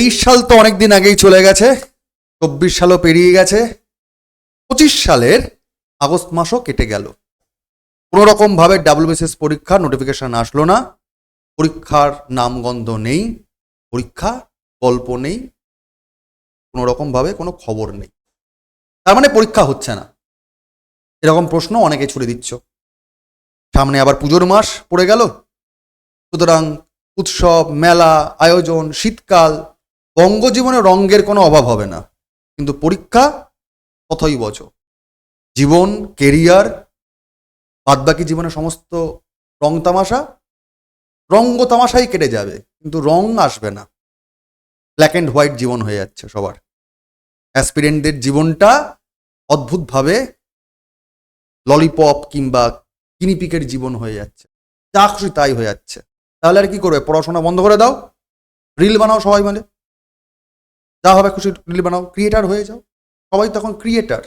তেইশ সাল তো অনেক দিন আগেই চলে গেছে। চব্বিশ সালও পেরিয়ে গেছে। পঁচিশ সালের আগস্ট মাসও কেটে গেল। কোনো রকমভাবে ডাব্লিউবিসিএস পরীক্ষার নোটিফিকেশন আসলো না। পরীক্ষার নামগন্ধ নেই, পরীক্ষা গল্প নেই, কোনো রকমভাবে কোনো খবর নেই। তার মানে পরীক্ষা হচ্ছে না। এরকম প্রশ্ন অনেকে ছুড়ে দিচ্ছ। সামনে আবার পুজোর মাস পড়ে গেল। সুতরাং উৎসব, মেলা, আয়োজন, শীতকাল বঙ্গজীবনে রঙ্গের কোনো অভাব হবে না। কিন্তু পরীক্ষা কতই বছর জীবন, কেরিয়ার, বাদবাকি জীবনে সমস্ত রং তামাশা, রঙ্গ তামাশাই কেটে যাবে, কিন্তু রং আসবে না। ব্ল্যাক অ্যান্ড হোয়াইট জীবন হয়ে যাচ্ছে সবার। অ্যাসপিরেন্টদের জীবনটা অদ্ভুতভাবে ললিপপ কিংবা কিনিপিকের জীবন হয়ে যাচ্ছে। যা খুশি তাই হয়ে যাচ্ছে। তাহলে আর কি করবে? পড়াশোনা বন্ধ করে দাও। রিল বানাও সবাই মিলে। যা হবে খুশি রিল বানাও ক্রিয়েটার হয়ে যাও। সবাই তখন ক্রিয়েটার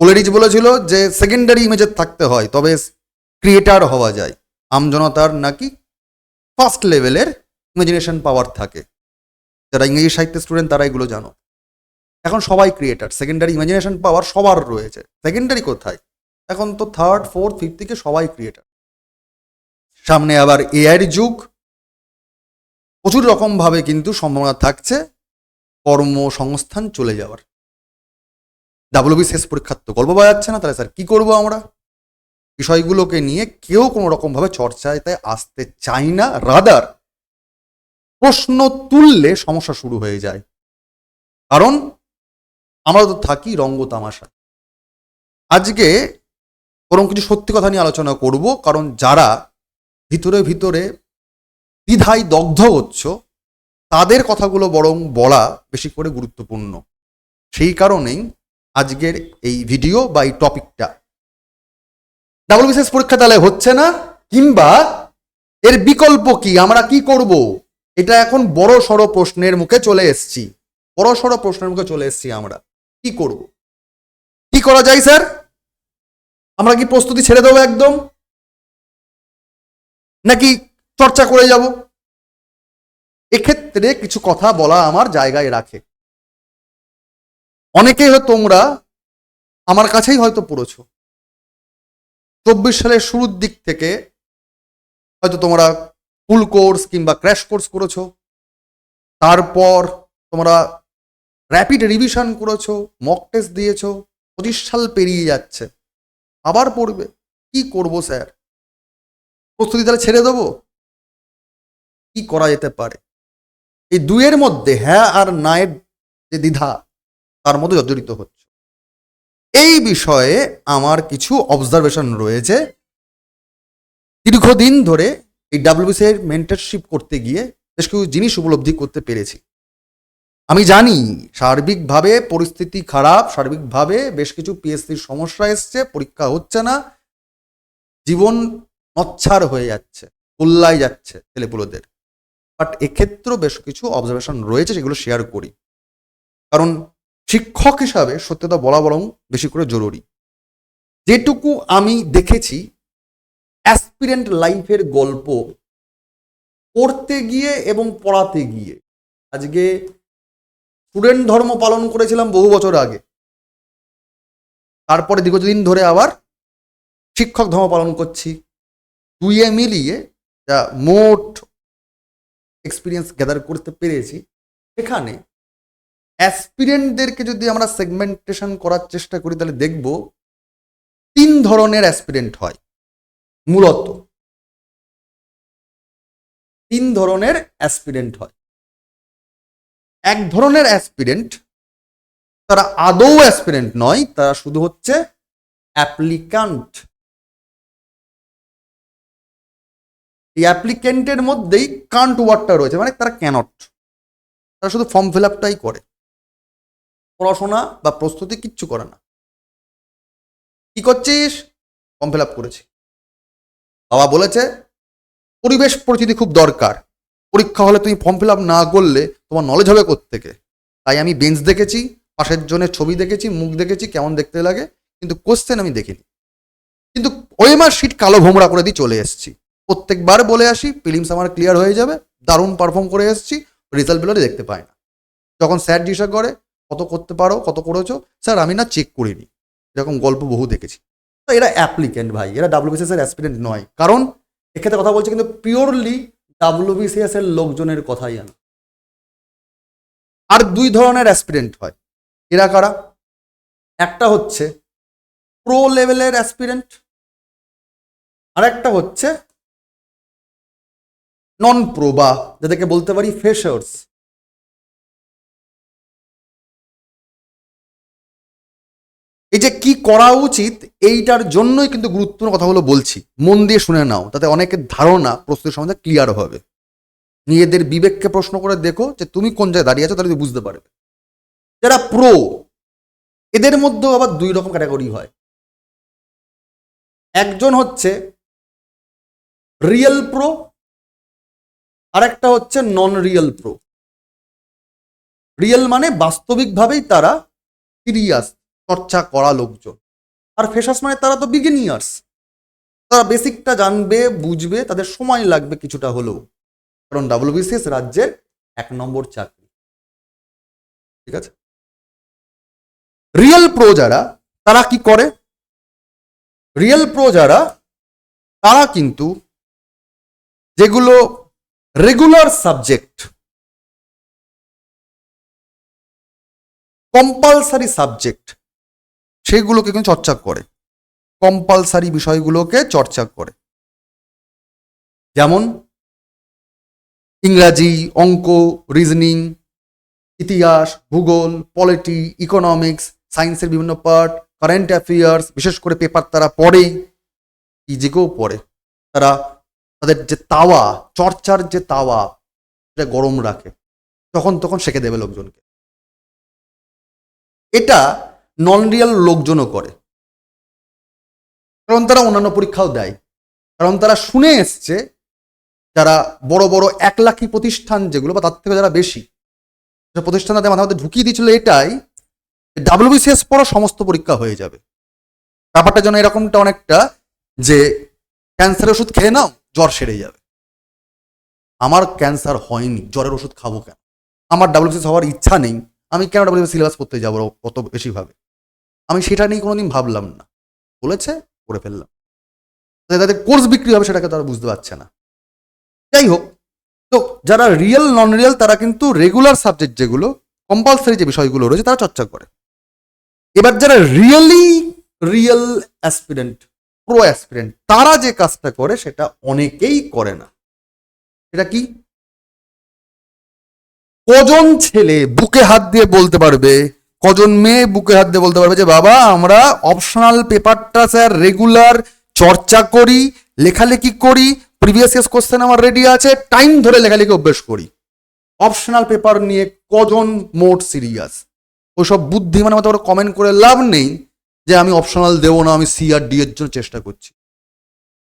কোলেরিজ বলেছিল যে সেকেন্ডারি ইমেজের থাকতে হয়, তবে ক্রিয়েটার হওয়া যায়। আমজনতার নাকি ফার্স্ট লেভেলের ইমাজিনেশন পাওয়ার থাকে। যারা ইংরেজি সাহিত্যের স্টুডেন্ট তারা এগুলো জানো। এখন সবাই ক্রিয়েটার সেকেন্ডারি ইমাজিনেশন পাওয়ার সবার রয়েছে। সেকেন্ডারি কোথায়? এখন তো থার্ড ফোর্থ ফিফথ থেকে সবাই ক্রিয়েটার সামনে আবার এআইয়ের যুগ। প্রচুর রকমভাবে কিন্তু সম্ভাবনা থাকছে। কর্মসংস্থান চলে যাওয়ার। ডাব্লিউবি শেষ পরীক্ষার তো গল্প পাওয়া যাচ্ছে না, তাহলে স্যার কী করব আমরা? বিষয়গুলোকে নিয়ে কেউ কোনো রকমভাবে চর্চায় তাই আসতে চাই না। রাদার প্রশ্ন তুললে সমস্যা শুরু হয়ে যায়। কারণ আমরা তো থাকি রঙ্গ তামাশা। আজকে বরং কিছু সত্যি কথা নিয়ে আলোচনা করব, কারণ যারা ভিতরে ভিতরে দ্বিধায় দগ্ধ হচ্ছ তাদের কথাগুলো বরং বলা বেশি করে গুরুত্বপূর্ণ। সেই কারণেই আজকের এই ভিডিও বা এই টপিকটা। ডাবল বিশেষ পরীক্ষা তাহলে হচ্ছে না? কিংবা এর বিকল্প কি? আমরা কি করব? এটা এখন বড় সড়ো প্রশ্নের মুখে চলে এসছি। বড় সড়ো প্রশ্নের মুখে চলে এসছি আমরা। কি করব? কি করা যায়, স্যার? আমরা কি প্রস্তুতি ছেড়ে দেবো একদম? নাকি চর্চা করে যাব? এক্ষেত্রে কিছু কথা বলা আমার জায়গায় রাখে। হয়তো তোমরা আমার কাছেই হয়তো পড়েছ। চব্বিশ সালের শুরুর দিক থেকে হয়তো তোমরা ফুল কোর্স কিংবা ক্র্যাশ কোর্স করেছ। তারপর তোমরা র্যাপিড রিভিশন করেছ, মক টেস্ট দিয়েছ, পঁচিশ সাল পেরিয়ে যাচ্ছে। আবার পড়বে। কি করব স্যার? প্রস্তুতি তাহলে ছেড়ে দেবো? কি করা যেতে পারে? এই দুয়ের মধ্যে হ্যাঁ আর নায়ের যে দ্বিধা, তার মধ্যে জর্জরিত হচ্ছে। এই বিষয়ে আমার কিছু অবজারভেশন রয়েছে। দীর্ঘদিন ধরে এই ডাব্লিউবিসি এর মেন্টারশিপ করতে গিয়ে বেশ কিছু জিনিস উপলব্ধি করতে পেরেছি। আমি জানি সার্বিকভাবে পরিস্থিতি খারাপ, সার্বিকভাবে বেশ কিছু পিএসসির সমস্যা এসছে, পরীক্ষা হচ্ছে না, জীবন নচ্ছার হয়ে যাচ্ছে উল্লাই যাচ্ছে ছেলেপুলোদের। বাট এক্ষেত্রেও বেশ কিছু অবজারভেশন রয়েছে যেগুলো শেয়ার করি। কারণ শিক্ষক হিসাবে সত্যতা বলা বরং বেশি করে জরুরি। যেটুকু আমি দেখেছি অ্যাসপিরেন্ট লাইফের গল্প পড়তে গিয়ে এবং পড়াতে গিয়ে। আজকে স্টুডেন্ট ধর্ম পালন করেছিলাম বহু বছর আগে। তারপরে দীর্ঘদিন ধরে আবার শিক্ষক ধর্ম পালন করছি। দুইয়ে মিলিয়ে যা মোট এক্সপিরিয়েন্স গ্যাদার করতে পেরেছি। এখানে অ্যাসপিরেন্টদেরকে যদি আমরা সেগমেন্টেশন করার চেষ্টা করি, তাহলে দেখব তিন ধরনের অ্যাসপিরেন্ট হয়, মূলত। তিন ধরনের অ্যাসপিরেন্ট হয়। এক ধরনের অ্যাসপিরেন্ট তারা আদৌ অ্যাসপিরেন্ট নয়, তারা শুধু হচ্ছে অ্যাপ্লিকান্ট এই অ্যাপ্লিকেন্টের মধ্যেই কান্ট ওয়ার্ডটা রয়েছে মানে তারা ক্যানট তারা শুধু ফর্ম ফিল আপটাই করে। পড়াশোনা বা প্রস্তুতি কিচ্ছু করে না। কি করছিস? ফর্ম ফিল আপ করেছি। বাবা বলেছে, পরিবেশ পরিচিতি খুব দরকার। পরীক্ষা হলে তুমি ফর্ম ফিল আপ না করলে তোমার নলেজ হবে থেকে তাই আমি বেঞ্চ দেখেছি, পাশের জনের ছবি দেখেছি, মুখ দেখেছি, কেমন দেখতে লাগে। কিন্তু কোশ্চেন আমি দেখিনি। কিন্তু ওই মাস শিট কালো ভোমরা করে দিয়ে চলে এসেছি। প্রত্যেকবার বলে আসি, ফিলিমস আমার ক্লিয়ার হয়ে যাবে, দারুণ পারফর্ম করে এসেছি রেজাল্ট বেরোলে দেখতে পায় না। যখন স্যার জিজ্ঞাসা করে, কত করতে পারো, কত করেছ? স্যার, আমি না চেক করিনি। এরকম গল্প বহু দেখেছি। তো এরা অ্যাপ্লিকেন্ট ভাই, এরা ডাব্লিউবিসিএস এর অ্যাসপিরেন্ট নয়। কারণ এক্ষেত্রে কথা বলছে কিন্তু পিওরলি ডাব্লিউবিসিএস এর লোকজনের কথাই আনা আর দুই ধরনের অ্যাসপিরেন্ট হয়। এরা কারা? একটা হচ্ছে প্রো লেভেলের অ্যাসপিরেন্ট আর একটা হচ্ছে নন প্রো বা যাদেরকে বলতে পারি ফ্রেশার্স এই যে কি করা উচিত, এইটার জন্যই কিন্তু গুরুত্বপূর্ণ কথাগুলো বলছি। মন দিয়ে শুনে নাও, তাতে অনেকের ধারণা প্রস্তুতির সম্বন্ধে ক্লিয়ার হবে। নিজেদের বিবেককে প্রশ্ন করে দেখো যে তুমি কোন জায়গায় দাঁড়িয়ে আছো, তাহলে তুমি বুঝতে পারবে। যারা প্রো এদের মধ্যেও আবার দুই রকম ক্যাটাগরি হয়। একজন হচ্ছে রিয়েল প্রো আর একটা হচ্ছে নন রিয়েল প্রো রিয়েল মানে বাস্তবিকভাবেই তারা সিরিয়াস চর্চা করা লোকজন। আর ফেসাস মানে তারা তো বিগিনিয়ার্স তারা বেসিকটা জানবে, বুঝবে, তাদের সময় লাগবে কিছুটা হলেও। কারণ ডাব্লিউবিসিএস রাজ্যের এক নম্বর চাকরি। ঠিক আছে? রিয়েল প্রো যারা, তারা কি করে? রিয়েল প্রো যারা, তারা কিন্তু যেগুলো রেগুলার সাবজেক্ট কম্পালসারি সাবজেক্ট সেগুলোকে কিন্তু চর্চা করে। কম্পালসারি বিষয়গুলোকে চর্চা করে। যেমন, ইংরাজি, অঙ্ক রিজনিং ইতিহাস, ভূগোল পলিটি ইকোনমিক্স সায়েন্সের বিভিন্ন পার্ট কারেন্ট অ্যাফেয়ার্স বিশেষ করে পেপার তারা পড়ে ইজিকেও পড়ে। তারা তাদের যে তাওয়া, চর্চার যে তাওয়া, সেটা গরম রাখে। তখন তখন শেখে দেবে লোকজনকে। এটা নন রিয়াল লোকজনও করে। কারণ তারা অন্যান্য পরীক্ষাও দেয়। কারণ তারা শুনে এসছে, যারা বড় বড় এক লাখি প্রতিষ্ঠান যেগুলো, বা তার থেকে যারা বেশি প্রতিষ্ঠান তাদের মাথার মধ্যে ঢুকিয়ে দিয়েছিল এটাই ডাব্লিউবিসিএস পড়া সমস্ত পরীক্ষা হয়ে যাবে। ব্যাপারটা যেন এরকমটা অনেকটা, যে ক্যান্সারের ওষুধ খেয়ে নাও জ্বর সেরে যাবে। আমার ক্যান্সার হয়নি, জ্বরের ওষুধ খাব কেন? আমার ডাব্লিউবিসিএস হওয়ার ইচ্ছা নেই, আমি কেন ডাব্লিউবিসিএস সিলেবাস করতে যাব কত বেশিভাবে? আমি সেটা নিয়ে কোনোদিন ভাবলাম না। বলেছে, করে ফেললাম। তাদের কোর্স বিক্রি হবে সেটাকে তারা বুঝতে পারছে না। যাই হোক, তো যারা রিয়েল নন রিয়েল তারা কিন্তু রেগুলার সাবজেক্ট যেগুলো কম্পালসারি যে বিষয়গুলো রয়েছে, তারা চর্চা করে। এবার যারা really real aspirant pro aspirant তারা যে কাজটা করে সেটা অনেকেই করে না। সেটা কি? কজন ছেলে বুকে হাত দিয়ে বলতে পারবে? কজন মেয়ে বুকে হাত দিয়ে বলতে পারবে যে, বাবা, আমরা অপশনাল পেপারটা স্যার রেগুলার চর্চা করি, লেখালেখি করি প্রিভিয়াস ইয়ার্স কোশ্চেন আমার রেডি আছে টাইম ধরে লেখালেখি অভ্যেস করি। অপশনাল পেপার নিয়ে কজন মোট সিরিয়াস ওইসব বুদ্ধিমানের মতো করে কমেন্ট করে লাভ নেই। যে আমি অপশনাল দেবো না, আমি সি আর ডি এর জন্য চেষ্টা করছি।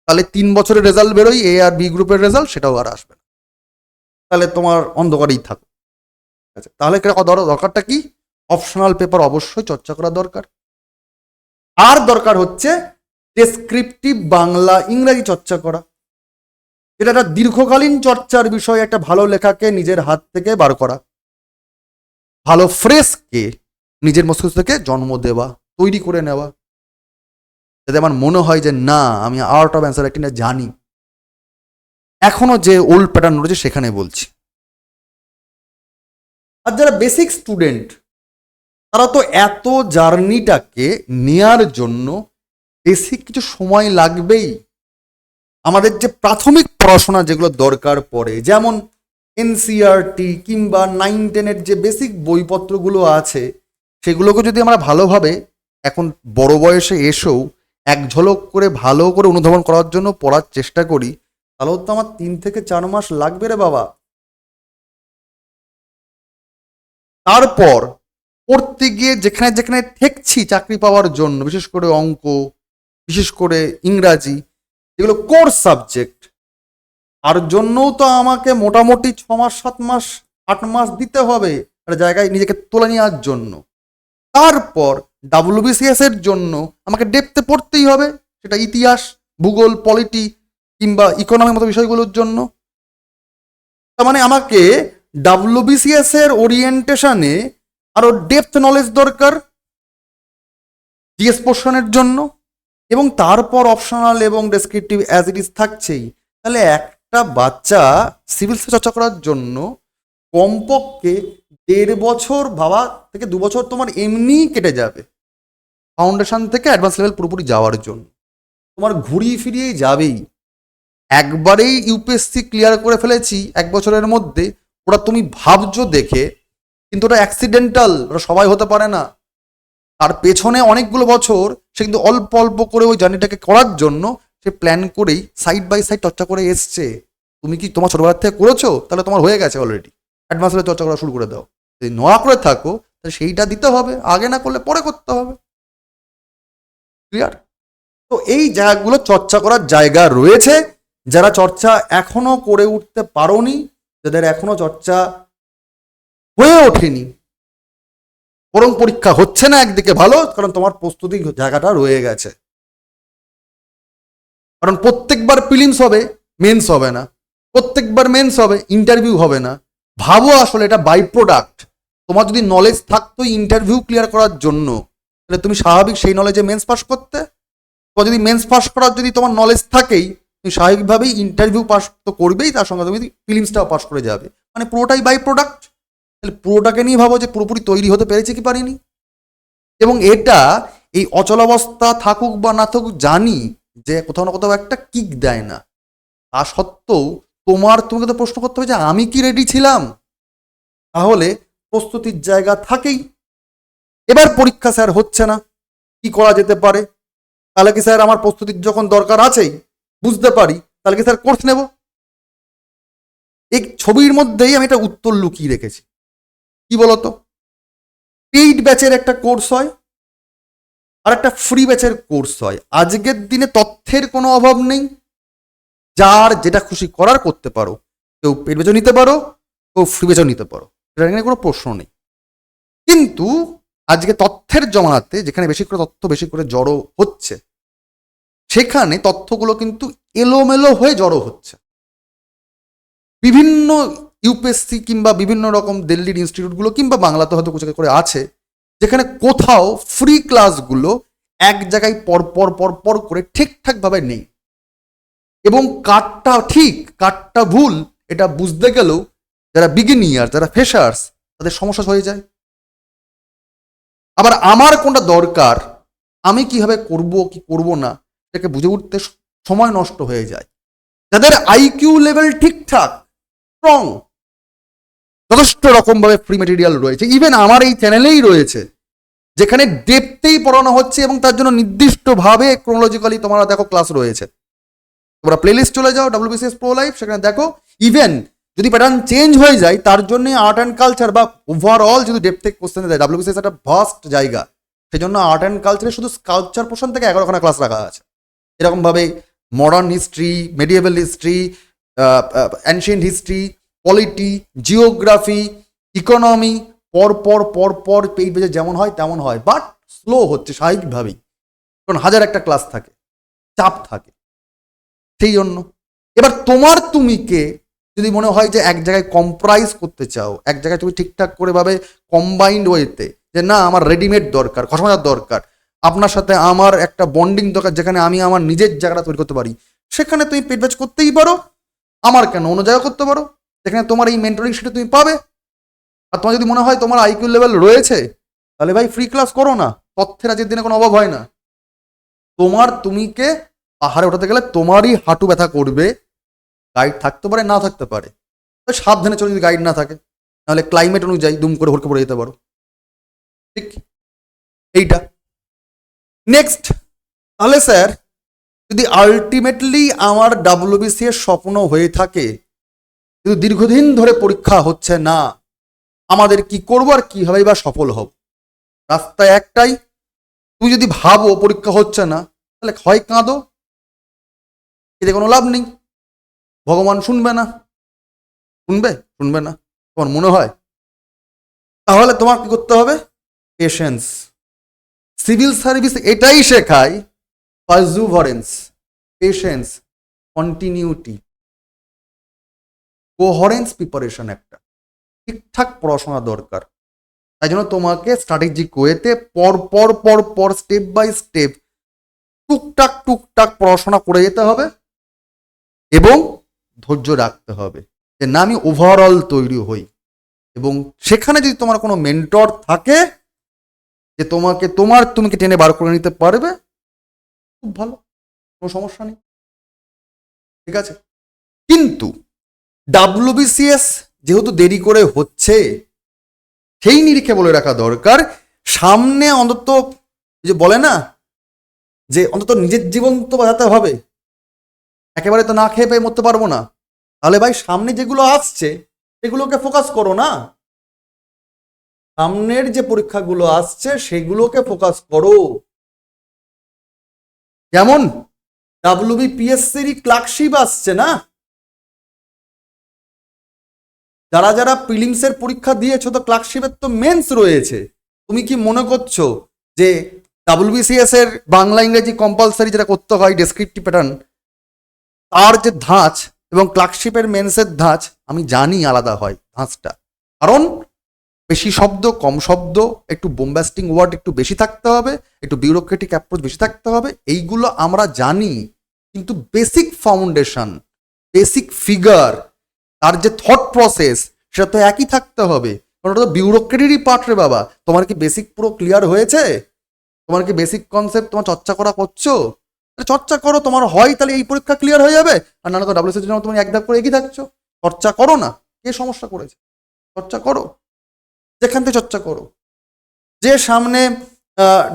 তাহলে তিন বছরের রেজাল্ট বেরোই এ আর বি গ্রুপের রেজাল্ট সেটাও আর আসবে না। তাহলে তোমার অন্ধকারেই থাকো। আছে? তাহলে দরকারটা কি? অপশনাল পেপার অবশ্যই চর্চা করা দরকার। আর দরকার হচ্ছে ডেসক্রিপটিভ বাংলা ইংরাজি চর্চা করা। এটা একটা দীর্ঘকালীন চর্চার বিষয়, একটা ভালো লেখাকে নিজের হাত থেকে বার করা। ভালো ফ্রেশকে নিজের মস্তিষ্ক থেকে জন্ম দেওয়া। তৈরি করে নেওয়া। যাতে আমার মনে হয় যে, না, আমি আর্ট অফ অ্যান্সার রাইটিংটা জানি। এখনও যে ওল্ড প্যাটার্ন রয়েছে, সেখানে বলছি। আর যারা বেসিক স্টুডেন্ট তারা তো এত জার্নিটাকে নেয়ার জন্য বেসিক কিছু সময় লাগবেই। আমাদের যে প্রাথমিক পড়াশোনা যেগুলো দরকার পড়ে, যেমন এনসিআরটি কিংবা নাইন টেনের যে বেসিক বইপত্রগুলো আছে, সেগুলোকে যদি আমরা ভালোভাবে এখন বড় বয়সে এসেও এক ঝলক করে ভালো করে অনুধাবন করার জন্য পড়ার চেষ্টা করি তাহলেও তো আমার তিন থেকে চার মাস লাগবে রে বাবা। তারপর পড়তে গিয়ে যেখানে যেখানে ঠেকছি চাকরি পাওয়ার জন্য, বিশেষ করে অঙ্ক, বিশেষ করে ইংরাজি, এগুলো কোর্স সাবজেক্ট। আর জন্যও তো আমাকে মোটামুটি ছ মাস, সাত মাস, আট মাস দিতে হবে, একটা জায়গায় নিজেকে তুলে নেওয়ার জন্য। তারপর ডাব্লিউবিসিএস এর জন্য আমাকে ডেপতে পড়তেই হবে, সেটা ইতিহাস, ভূগোল পলিটি কিংবা ইকোনমির মতো বিষয়গুলোর জন্য। তার মানে আমাকে ডাব্লিউবিসিএস এর ওরিয়েন্টেশনে আরও ডেপথ নলেজ দরকার জিএস পোর্শনের জন্য, এবং তারপর অপশনাল এবং ডেসক্রিপটিভ অ্যাজ ইট ইজ থাকছেই। তাহলে একটা বাচ্চা সিভিল চর্চা করার জন্য কমপক্ষে দেড় বছর ভাবা থেকে দু বছর তোমার এমনিই কেটে যাবে। ফাউন্ডেশন থেকে অ্যাডভান্স লেভেল পুরোপুরি যাওয়ার জন্য। তোমার ঘুরিয়ে ফিরিয়েই যাবেই। একবারেই ইউপিএসসি ক্লিয়ার করে ফেলেছি এক বছরের মধ্যে। ওরা তুমি ভাবছ দেখে, কিন্তু ওটা অ্যাক্সিডেন্টাল ওটা সবাই হতে পারে না। তার পেছনে অনেকগুলো বছর সে কিন্তু অল্প অল্প করে ওই জার্নিটাকে করার জন্য সে প্ল্যান করেই সাইড বাই সাইড চর্চা করে এসছে। তুমি কি তোমার ছোটবেলার থেকে করেছ? তাহলে তোমার হয়ে গেছে অলরেডি অ্যাডভান্স চর্চা করা শুরু করে দাও। যদি নয়া করে থাকো, তাহলে সেইটা দিতে হবে, আগে না করলে পরে করতে হবে। ক্লিয়ার তো এই জায়গাগুলো চর্চা করার জায়গা রয়েছে। যারা চর্চা এখনও করে উঠতে পারোনি, যাদের এখনও চর্চা হয়ে ওঠেনি, বরং পরীক্ষা হচ্ছে না একদিকে ভালো, কারণ তোমার প্রস্তুতি জায়গাটা রয়ে গেছে। কারণ প্রত্যেকবার প্রিলিমস হবে মেন্স হবে না। প্রত্যেকবার মেন্স হবে ইন্টারভিউ হবে না। ভাবো আসলে এটা বাই প্রোডাক্ট তোমার যদি নলেজ থাকতো ইন্টারভিউ ক্লিয়ার করার জন্য, তাহলে তুমি স্বাভাবিক সেই নলেজে মেন্স পাস করতে। তোমার যদি মেন্স পাস করার যদি তোমার নলেজ থাকেই, তুমি স্বাভাবিকভাবেই ইন্টারভিউ পাস তো করবেই, তার সঙ্গে তুমি ফিলিমসটাও পাস করে যাবে। মানে পুরোটাই বাই প্রোডাক্ট তাহলে পুরোটাকে নিয়ে ভাবো যে পুরোপুরি তৈরি হতে পেরেছে কি পারিনি। এবং এটা এই অচলাবস্থা থাকুক বা না থাকুক জানি যে কোথাও না কোথাও একটা কিক দেয় না। তা সত্ত্বেও তোমার তোমাকে তো প্রশ্ন করতে হবে যে আমি কি রেডি ছিলাম? তাহলে প্রস্তুতির জায়গা থাকেই। এবার পরীক্ষা স্যার হচ্ছে না। কি করা যেতে পারে? তাহলে কি স্যার আমার প্রস্তুতির যখন দরকার আছেই, বুঝতে পারি, তাহলে কি স্যার কোর্স নেব? এই ছবির মধ্যেই আমি একটা উত্তর লুকিয়ে রেখেছি। কি বলতো? পেইড ব্যাচের একটা কোর্স হয় আর একটা ফ্রি ব্যাচের কোর্স হয়। আজকের দিনে তথ্যের কোনো অভাব নেই। যার যেটা খুশি করার করতে পারো, কেউ পেট বেচও নিতে পারো, কেউ ফ্রি বেচও নিতে পারো। এটা নিয়ে কোনো প্রশ্ন নেই। কিন্তু আজকে তথ্যের জমানাতে, যেখানে বেশি করে তথ্য বেশি করে জড়ো হচ্ছে, সেখানে তথ্যগুলো কিন্তু এলোমেলো হয়ে জড়ো হচ্ছে। বিভিন্ন ইউপিএসসি কিংবা বিভিন্ন রকম দিল্লির ইনস্টিটিউটগুলো কিংবা বাংলাতে হয়তো কিছু করে আছে, যেখানে কোথাও ফ্রি ক্লাসগুলো এক জায়গায় পর পর পর পর করে ঠিকঠাকভাবে নেই। এবং কাটটা ঠিক, কাটটা ভুল, এটা বুঝতে গেলেও যারা বিগিনিয়ার যারা ফ্রেশার্স তাদের সমস্যা হয়ে যায়। আবার আমার কোনটা দরকার, আমি কীভাবে করব, কি করব না এটাকে বুঝে উঠতে সময় নষ্ট হয়ে যায়। যাদের আইকিউ লেভেল ঠিকঠাক স্ট্রং যথেষ্ট রকমভাবে ফ্রি মেটেরিয়াল রয়েছে। ইভেন আমার এই চ্যানেলেই রয়েছে, যেখানে ডেপতেই পড়ানো হচ্ছে এবং তার জন্য নির্দিষ্টভাবে ক্রোনোলজিক্যালি তোমার দেখো ক্লাস রয়েছে। তোমরা প্লেলিস্ট চলে যাও ডাব্লিউবিসিএস প্রো লাইফ সেখানে দেখো ইভেন যদি প্যাটার্ন চেঞ্জ হয়ে যায়, তার জন্য আর্ট অ্যান্ড কালচার বা ওভারঅল যদি ডেপ থেকে কোশ্চেন দেয় ডাব্লিউবিসিএস একটা ভাস্ট জায়গা। সেই জন্য আর্ট অ্যান্ড কালচারে শুধু কালচার পোর্শন থেকে এগারোখানা ক্লাস রাখা আছে। এরকমভাবে modern history medieval history ancient history polity geography economy পর পর পর পর পেজ পেজে যেমন হয়, তেমন হয়। বাট স্লো হচ্ছে স্বাভাবিকভাবেই। কারণ হাজার একটা ক্লাস থাকে, চাপ থাকে। সেই জন্য। এবার তোমার তুমিকে যদি মনে হয় যে এক জায়গায় কম্প্রাইজ করতে চাও, এক জায়গায় তুমি ঠিকঠাক করে ভাবে কম্বাইন্ড ওয়েতে যে না, আমার রেডিমেড দরকার, খসমাজার দরকার, আপনার সাথে আমার একটা বন্ডিং দরকার যেখানে আমি আমার নিজের জায়গাটা তৈরি করতে পারি, সেখানে তুমি পেট ব্যাচ করতেই পারো, আমার কেন অন্য জায়গা করতে পারো? যেখানে তোমার এই মেন্টরিং সেটা তুমি পাবে। আর তোমার যদি মনে হয় তোমার আইকিউ লেভেল রয়েছে, তাহলে ভাই ফ্রি ক্লাস করো না, তথ্যের আজকের দিনে কোনো অভাব হয় না। তোমার তুমিকে পাহাড়ে ওঠাতে গেলে তোমারই হাঁটু ব্যথা করবে। গাইড থাকতে পারে, না থাকতে পারে। সাবধানে চলে যদি গাইড না থাকে। নাহলে ক্লাইমেট অনুযায়ী দুম করে হরকে পড়ে যেতে পারো। ঠিক? এইটা। নেক্সট তাহলে স্যার যদি আলটিমেটলি আমার ডাব্লিউবিসি এর স্বপ্ন হয়ে থাকে কিন্তু দীর্ঘদিন ধরে পরীক্ষা হচ্ছে না, আমাদের কি করব আর কীভাবে বা সফল হব? রাস্তা একটাই তুই যদি ভাবো পরীক্ষা হচ্ছে না, তাহলে হয় কাঁদো। এতে কোনো লাভ নেই। ভগবান শুনবে না। শুনবে? শুনবে না। তোমার মনে হয়? তাহলে তোমার কি করতে হবে? পেশেন্স সিভিল সার্ভিস এটাই শেখায় perseverance patience continuity coherence preparation একটা। ঠিকঠাক পড়াশোনা দরকার। তাই জন্য তোমাকে স্ট্র্যাটেজিক ওয়েতে পর পর পর পর স্টেপ বাই স্টেপ টুকটাক টুকটাক পড়াশোনা করে যেতে হবে। এবং ধৈর্য রাখতে হবে যে না, আমি ওভারঅল তৈরি হই। এবং সেখানে যদি তোমার কোনো মেন্টর থাকে, যে তোমাকে, তোমার তুমি কি টেনে বার করে নিতে পারবে, খুব ভালো, কোনো সমস্যা নেই। ঠিক আছে? কিন্তু ডাব্লিউবিসিএস যেহেতু দেরি করে হচ্ছে, সেই নিরিখে বলে রাখা দরকার, সামনে অন্তত যে বলে না, যে অন্তত নিজের জীবন তো বাঁচাতে হবে। একেবারে তো না খেয়ে পেয়ে মরতে পারব না। তাহলে ভাই সামনে যেগুলো আসছে, সেগুলোকে ফোকাস করো না। সামনের যে পরীক্ষাগুলো আসছে, সেগুলোকে ফোকাস করো। যেমন ডাব্লিউবিপিএসসির ক্লার্কশিপ আসছে না? যারা যারা প্রিলিমসের পরীক্ষা দিয়েছ, তো ক্লার্কশিপের তো মেন্স রয়েছে। তুমি কি মনে করছ যে ডাব্লিউবিসিএস এর বাংলা ইংরেজি কম্পালসারি যেটা করতে হয় ডেসক্রিপটিভ প্যাটার্ন তার যে ধাঁচ এবং ক্লার্কশিপের মেন্সের ধাঁচ আমি জানি আলাদা হয় ধাঁচটা। কারণ বেশি শব্দ, কম শব্দ, একটু বোম্বাস্টিং ওয়ার্ড একটু বেশি থাকতে হবে, একটু বিউরোক্রেটিক অ্যাপ্রোচ বেশি থাকতে হবে, এইগুলো আমরা জানি। কিন্তু বেসিক ফাউন্ডেশন বেসিক ফিগার তার যে থট প্রসেস সেটা তো একই থাকতে হবে। কারণ ওটা তো বিউরোক্রেটিরই পার্ট রে বাবা। তোমার কি বেসিক পুরো ক্লিয়ার হয়েছে? তোমার কি বেসিক কনসেপ্ট তোমার চর্চা করা করছ? চর্চা করো, তোমার হয় তাহলে এই পরীক্ষা ক্লিয়ার হয়ে যাবে। আর নাহলে তো ডাব্লিউসির জন্য তুমি এক ধাপ করে এগিয়ে থাকছো। চর্চা করো না, কে সমস্যা করেছে? চর্চা করো, যেখান থেকে চর্চা করো। যে সামনে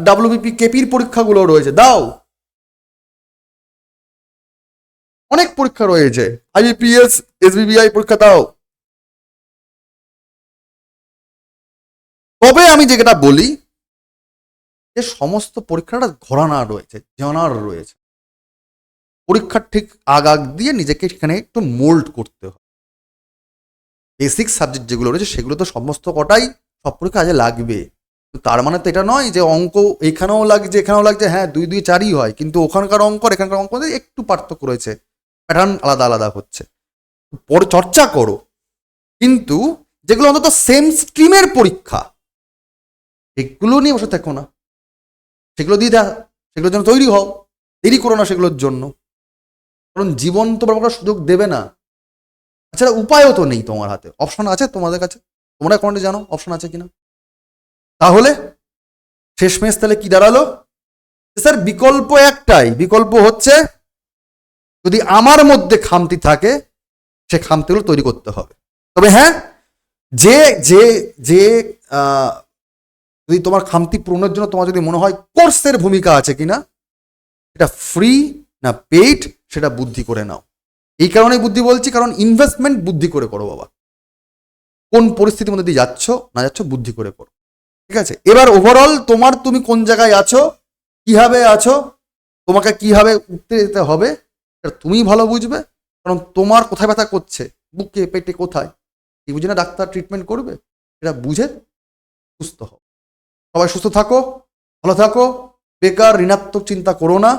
ডাব্লিউবিপি কেপির পরীক্ষাগুলো রয়েছে, দাও। অনেক পরীক্ষা রয়েছে। আইবিপিএস এসবিবিআই পরীক্ষা দাও। তবে আমি যেটা বলি যে সমস্ত পরীক্ষাটা ঘরানা রয়েছে, জানার রয়েছে। পরীক্ষার ঠিক আগ আগ দিয়ে নিজেকে সেখানে একটু মোল্ড করতে হয়। বেসিক সাবজেক্ট যেগুলো রয়েছে, সেগুলো তো সমস্ত কটাই সব পরীক্ষা কাজে লাগবে। তার মানে তো এটা নয় যে অঙ্ক এখানেও লাগছে এখানেও লাগছে হ্যাঁ দুই দুই, চারই হয়। কিন্তু ওখানকার অঙ্ক আর এখানকার অঙ্ক একটু পার্থক্য রয়েছে। প্যাটার্ন আলাদা আলাদা হচ্ছে। পরে চর্চা করো। কিন্তু যেগুলো অন্তত সেম স্ট্রিমের পরীক্ষা, এগুলো নিয়ে বসে থাকো না। সেগুলো দিয়ে দেখ সেগুলোর জন্য তৈরি হও। দেরি করো না সেগুলোর জন্য। কারণ জীবন তো করার সুযোগ দেবে না। আচ্ছা উপায়ও তো নেই তোমার হাতে। অপশন আছে তোমাদের কাছে। তোমরা কোনটা জানো অপশন আছে কিনা। তাহলে শেষমেশ তাহলে কি দাঁড়াল? স্যার বিকল্প একটাই। বিকল্প হচ্ছে যদি আমার মধ্যে খামতি থাকে, সে খামতিগুলো তৈরি করতে হবে। তবে হ্যাঁ যে যে যে যদি তোমার খামতি পূরণের জন্য তোমার যদি মনে হয় কোর্সের ভূমিকা আছে কিনা এটা ফ্রি না পেইড সেটা বুদ্ধি করে নাও। এই কারণেই বুদ্ধি বলছি, কারণ ইনভেস্টমেন্ট বুদ্ধি করে করো বাবা। কোন পরিস্থিতির মধ্যে দিয়ে যাচ্ছ, না যাচ্ছ, বুদ্ধি করে করো। ঠিক আছে? এবার ওভারঅল তোমার তুমি কোন জায়গায় আছো, কীভাবে আছো, তোমাকে কীভাবে উঠতে যেতে হবে এটা তুমিই ভালো বুঝবে। কারণ তোমার কোথায় ব্যথা করছে, বুকে, পেটে কোথায়, এই বুঝে না ডাক্তার ট্রিটমেন্ট করবে এটা বুঝে সুস্থ হও। সবাই সুস্থ থাকো, ভালো থাকো। বেকার, ঋণাত্মক চিন্তা করো না।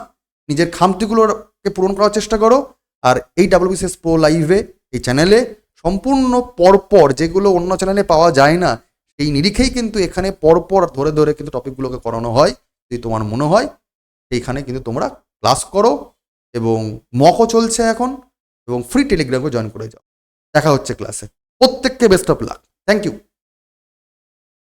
নিজের খামতিগুলোকে পূরণ করার চেষ্টা করো। আর এই ডাব্লিউবিসিএস প্রো লাইভে এই চ্যানেলে সম্পূর্ণ পরপর যেগুলো অন্য চ্যানেলে পাওয়া যায় না, সেই নিরিখেই কিন্তু এখানে পরপর ধরে ধরে কিন্তু টপিকগুলোকে করানো হয়। যদি তোমার মনে হয় এইখানে কিন্তু তোমরা ক্লাস করো এবং মকও চলছে এখন এবং ফ্রি টেলিগ্রামে জয়েন করে যাও। দেখা হচ্ছে ক্লাসে প্রত্যেককে best of luck thank you